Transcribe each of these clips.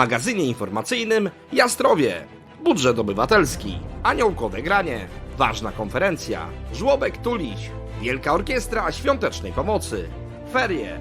magazynie informacyjnym Jastrowie, budżet obywatelski, aniołkowe granie, ważna konferencja, żłobek tuliś, wielka orkiestra świątecznej pomocy, ferie.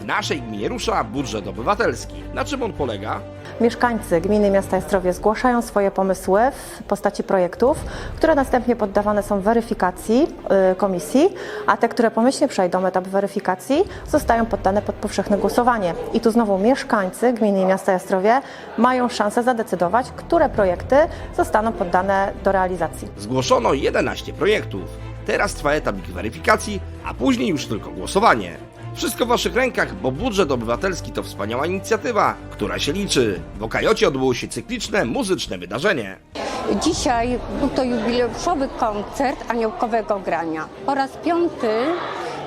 W naszej gminie rusza budżet obywatelski. Na czym on polega? Mieszkańcy gminy miasta Jastrowie zgłaszają swoje pomysły w postaci projektów, które następnie poddawane są weryfikacji y, komisji, a te, które pomyślnie przejdą etap weryfikacji, zostają poddane pod powszechne głosowanie. I tu znowu mieszkańcy gminy miasta Jastrowie mają szansę zadecydować, które projekty zostaną poddane do realizacji. Zgłoszono 11 projektów. Teraz trwa etap ich weryfikacji, a później już tylko głosowanie. Wszystko w Waszych rękach, bo budżet obywatelski to wspaniała inicjatywa, która się liczy. W Okajocie odbyło się cykliczne muzyczne wydarzenie. Dzisiaj był to jubileuszowy koncert aniołkowego grania. Po raz piąty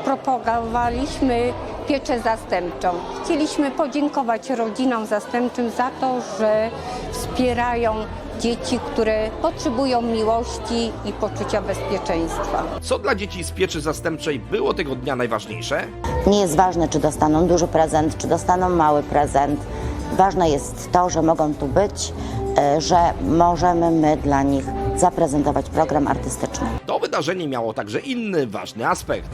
propagowaliśmy pieczę zastępczą. Chcieliśmy podziękować rodzinom zastępczym za to, że wspierają dzieci, które potrzebują miłości i poczucia bezpieczeństwa. Co dla dzieci z pieczy zastępczej było tego dnia najważniejsze? Nie jest ważne, czy dostaną duży prezent, czy dostaną mały prezent. Ważne jest to, że mogą tu być, e, że możemy my dla nich zaprezentować program artystyczny. To wydarzenie miało także inny ważny aspekt.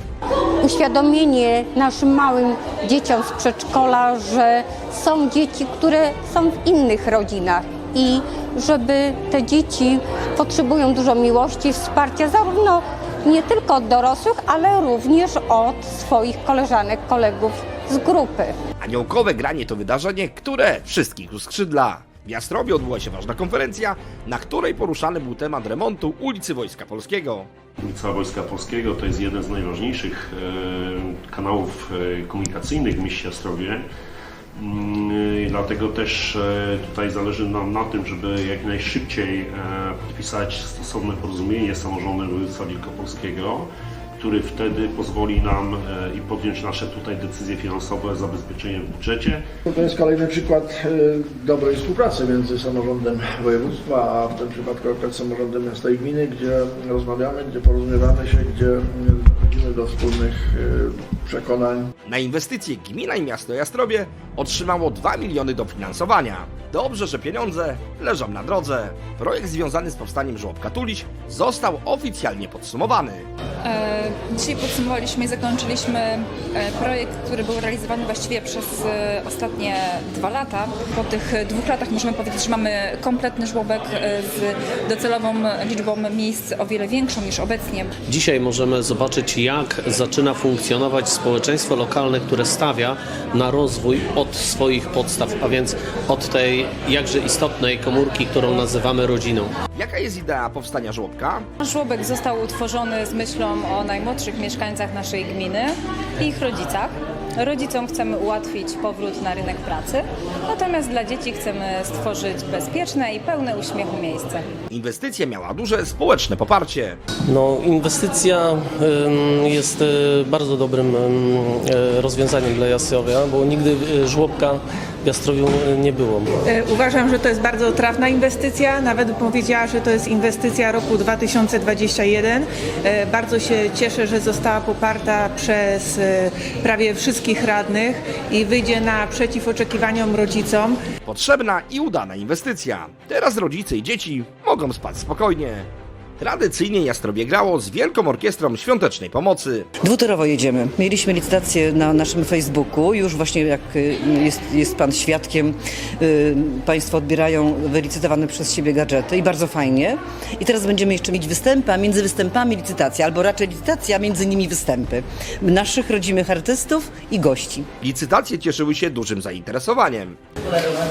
Uświadomienie naszym małym dzieciom z przedszkola, że są dzieci, które są w innych rodzinach i żeby te dzieci potrzebują dużo miłości, wsparcia zarówno nie tylko od dorosłych, ale również od swoich koleżanek, kolegów z grupy. Aniołkowe granie to wydarzenie, które wszystkich uskrzydla. W Jastrowie odbyła się ważna konferencja, na której poruszany był temat remontu ulicy Wojska Polskiego. Ulica Wojska Polskiego to jest jeden z najważniejszych e, kanałów e, komunikacyjnych w mieście Jastrowie. Mm, Dlatego też e, tutaj zależy nam na tym, żeby jak najszybciej e, podpisać stosowne porozumienie z samorządem województwa wielkopolskiego, który wtedy pozwoli nam e, i podjąć nasze tutaj decyzje finansowe, zabezpieczenie w budżecie. To jest kolejny przykład dobrej współpracy między samorządem województwa, a w tym przypadku akurat samorządem miasta i gminy, gdzie rozmawiamy, gdzie porozumiewamy się, gdzie mm, dochodzimy do wspólnych przekonań. Na inwestycje gmina i miasto Jastrowie otrzymało 2 miliony dofinansowania. Dobrze, że pieniądze leżą na drodze. Projekt związany z powstaniem żłobka Tuliś został oficjalnie podsumowany. E, Dzisiaj podsumowaliśmy i zakończyliśmy e, projekt, który był realizowany właściwie przez e, ostatnie dwa lata. Po tych dwóch latach możemy powiedzieć, że mamy kompletny żłobek e, z docelową liczbą miejsc o wiele większą niż obecnie. Dzisiaj możemy zobaczyć, jak zaczyna funkcjonować społeczeństwo lokalne, które stawia na rozwój od swoich podstaw, a więc od tej jakże istotnej komórki, którą nazywamy rodziną. Jaka jest idea powstania żłobka? Żłobek został utworzony z myślą o najmłodszych mieszkańcach naszej gminy i ich rodzicach. Rodzicom chcemy ułatwić powrót na rynek pracy, natomiast dla dzieci chcemy stworzyć bezpieczne i pełne uśmiechu miejsce. Inwestycja miała duże społeczne poparcie. No, inwestycja jest y, bardzo dobrym ym, y, rozwiązaniem dla Jastrzębia, bo nigdy y, żłobka w Jastrowiu y, nie było. E, Uważam, że to jest bardzo trafna inwestycja. Nawet bym powiedziała, że to jest inwestycja roku 2021. E, Bardzo się cieszę, że została poparta przez e, prawie wszystkich radnych i wyjdzie naprzeciw oczekiwaniom rodzicom. Potrzebna i udana inwestycja. Teraz rodzice i dzieci mogą spać spokojnie. Tradycyjnie Jastrowie grało z Wielką Orkiestrą Świątecznej Pomocy. Dwutorowo jedziemy. Mieliśmy licytację na naszym Facebooku. Już właśnie jak y, jest, jest Pan świadkiem, y, Państwo odbierają wylicytowane przez siebie gadżety i bardzo fajnie. I teraz będziemy jeszcze mieć występy, a między występami licytacja, albo raczej licytacja, a między nimi występy. Naszych rodzimych artystów i gości. Licytacje cieszyły się dużym zainteresowaniem.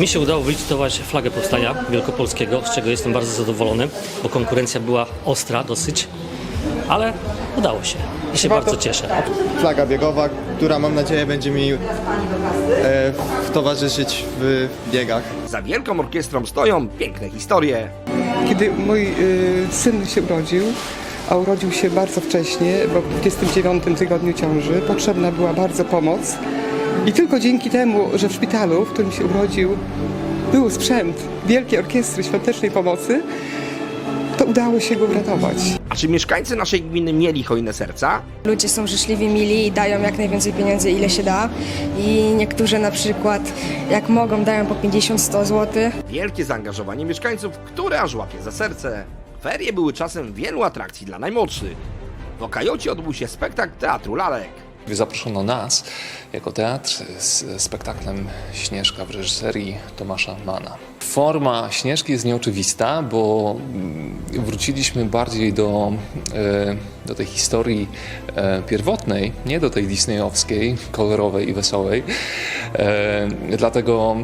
Mi się udało wylicytować flagę powstania wielkopolskiego, z czego jestem bardzo zadowolony, bo konkurencja była ostra dosyć, ale udało się i się bardzo cieszę. Flaga biegowa, która mam nadzieję będzie mi e, towarzyszyć w biegach. Za Wielką Orkiestrą stoją piękne historie. Kiedy mój y, syn się urodził, a urodził się bardzo wcześnie, bo w 29 tygodniu ciąży, potrzebna była bardzo pomoc. I tylko dzięki temu, że w szpitalu, w którym się urodził, był sprzęt Wielkiej Orkiestry Świątecznej Pomocy, to udało się go uratować. A czy mieszkańcy naszej gminy mieli hojne serca? Ludzie są życzliwi, mili i dają jak najwięcej pieniędzy, ile się da. I niektórzy na przykład, jak mogą, dają po 50-100 zł. Wielkie zaangażowanie mieszkańców, które aż łapie za serce. Ferie były czasem wielu atrakcji dla najmłodszych. W Okajocie odbył się spektakl Teatru Lalek. Zaproszono nas jako teatr z spektaklem Śnieżka w reżyserii Tomasza Mana. Forma Śnieżki jest nieoczywista, bo mm, wróciliśmy bardziej do, e, do tej historii e, pierwotnej, nie do tej disneyowskiej, kolorowej i wesołej. E, Dlatego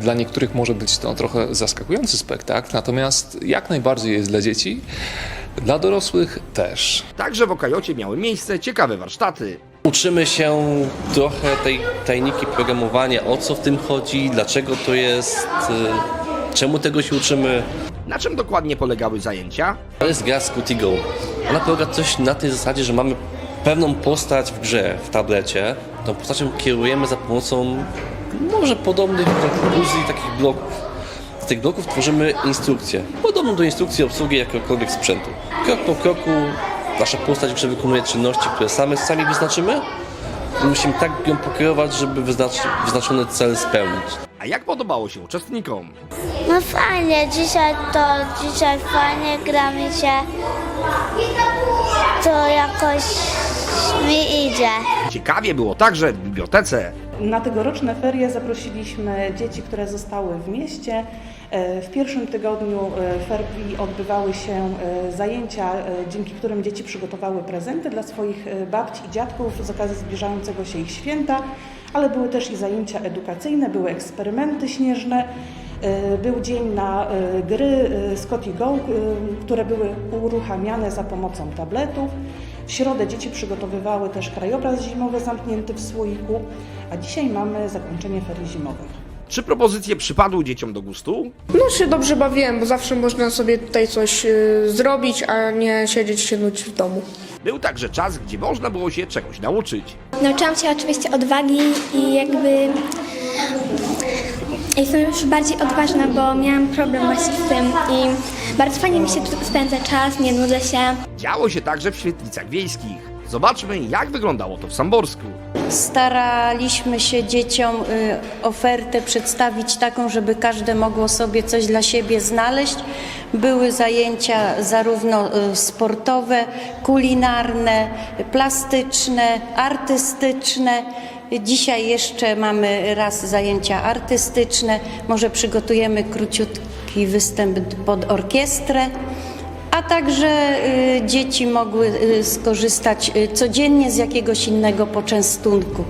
dla niektórych może być to trochę zaskakujący spektakl, natomiast jak najbardziej jest dla dzieci, dla dorosłych też. Także w Okajocie miały miejsce ciekawe warsztaty. Uczymy się trochę tej tajniki programowania, o co w tym chodzi, dlaczego to jest, y, czemu tego się uczymy. Na czym dokładnie polegały zajęcia? To jest gra Scooty-Go. Ona polega coś na tej zasadzie, że mamy pewną postać w grze, w tablecie. Tą postacią kierujemy za pomocą może podobnych fuzji takich bloków. Z tych bloków tworzymy instrukcję, podobną do instrukcji obsługi jakiegokolwiek sprzętu. Krok po kroku nasza postać grze wykonuje czynności, które same sami wyznaczymy. I musimy tak ją pokierować, żeby wyznacz, wyznaczony cel spełnić. A jak podobało się uczestnikom? No fajnie, dzisiaj to, dzisiaj fajnie gramy się. To jakoś mi idzie. Ciekawie było także w bibliotece. Na tegoroczne ferie zaprosiliśmy dzieci, które zostały w mieście. E, W pierwszym tygodniu e, ferii odbywały się e, zajęcia, dzięki którym dzieci przygotowały prezenty dla swoich babci i dziadków z okazji zbliżającego się ich święta, ale były też i zajęcia edukacyjne, były eksperymenty śnieżne. Był dzień na gry Scotty Go, które były uruchamiane za pomocą tabletów. W środę dzieci przygotowywały też krajobraz zimowy zamknięty w słoiku, a dzisiaj mamy zakończenie ferii zimowych. Czy propozycje przypadły dzieciom do gustu? No się dobrze bawiłem, bo zawsze można sobie tutaj coś y, zrobić, a nie siedzieć się nudzić w domu. Był także czas, gdzie można było się czegoś nauczyć. Nauczyłam się oczywiście odwagi i jakby jestem już bardziej odważna, bo miałam problem właśnie z tym i bardzo fajnie mi się tu spędza czas, nie nudzę się. Działo się także w świetlicach wiejskich. Zobaczmy, jak wyglądało to w Samborsku. Staraliśmy się dzieciom y, ofertę przedstawić taką, żeby każde mogło sobie coś dla siebie znaleźć. Były zajęcia zarówno y, sportowe, kulinarne, plastyczne, artystyczne. Dzisiaj jeszcze mamy raz zajęcia artystyczne. Może przygotujemy króciutki występ pod orkiestrę. A także y, dzieci mogły y, skorzystać y, codziennie z jakiegoś innego poczęstunku.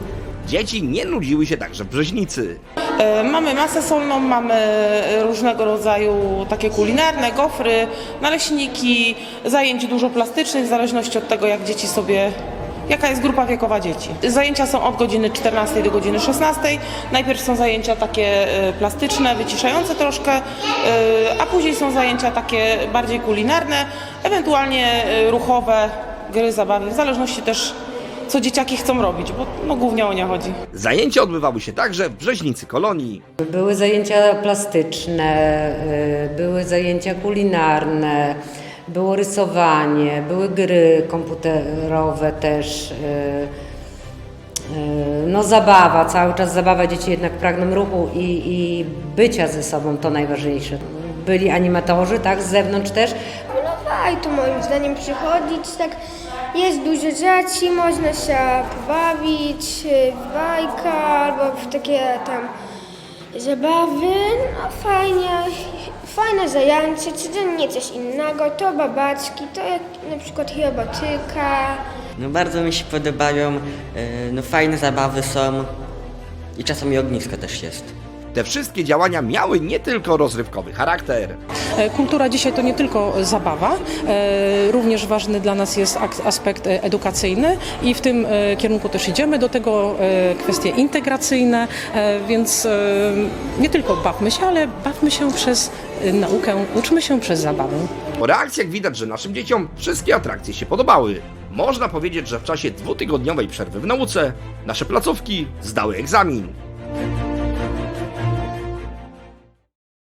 Dzieci nie nudziły się także w Brzeźnicy. E, Mamy masę solną, mamy różnego rodzaju takie kulinarne, gofry, naleśniki, zajęć dużo plastycznych, w zależności od tego, jak dzieci sobie, jaka jest grupa wiekowa dzieci. Zajęcia są od godziny 14 do godziny 16. Najpierw są zajęcia takie e, plastyczne, wyciszające troszkę, e, a później są zajęcia takie bardziej kulinarne, ewentualnie e, ruchowe, gry, zabawy, w zależności też co dzieciaki chcą robić, bo no, głównie o nie chodzi. Zajęcia odbywały się także w Brzeźnicy Kolonii. Były zajęcia plastyczne, y, były zajęcia kulinarne, było rysowanie, były gry komputerowe też. y, y, No zabawa, cały czas zabawa, dzieci jednak pragną ruchu i, i bycia ze sobą, to najważniejsze. Byli animatorzy, tak, z zewnątrz też, No warto moim zdaniem przychodzić, tak jest dużo rzeczy, można się pobawić w bajka albo w takie tam zabawy, no fajnie, fajne zajęcie, codziennie coś innego, to babaczki, to jak na przykład robotyka. No bardzo mi się podobają, no fajne zabawy są i czasami ognisko też jest. Te wszystkie działania miały nie tylko rozrywkowy charakter. E, Kultura dzisiaj to nie tylko zabawa, e, również ważny dla nas jest aspekt e, edukacyjny i w tym e, kierunku też idziemy. Do tego e, kwestie integracyjne, e, więc e, nie tylko bawmy się, ale bawmy się przez e, naukę, uczmy się przez zabawę. Po reakcjach widać, że naszym dzieciom wszystkie atrakcje się podobały. Można powiedzieć, że w czasie dwutygodniowej przerwy w nauce nasze placówki zdały egzamin.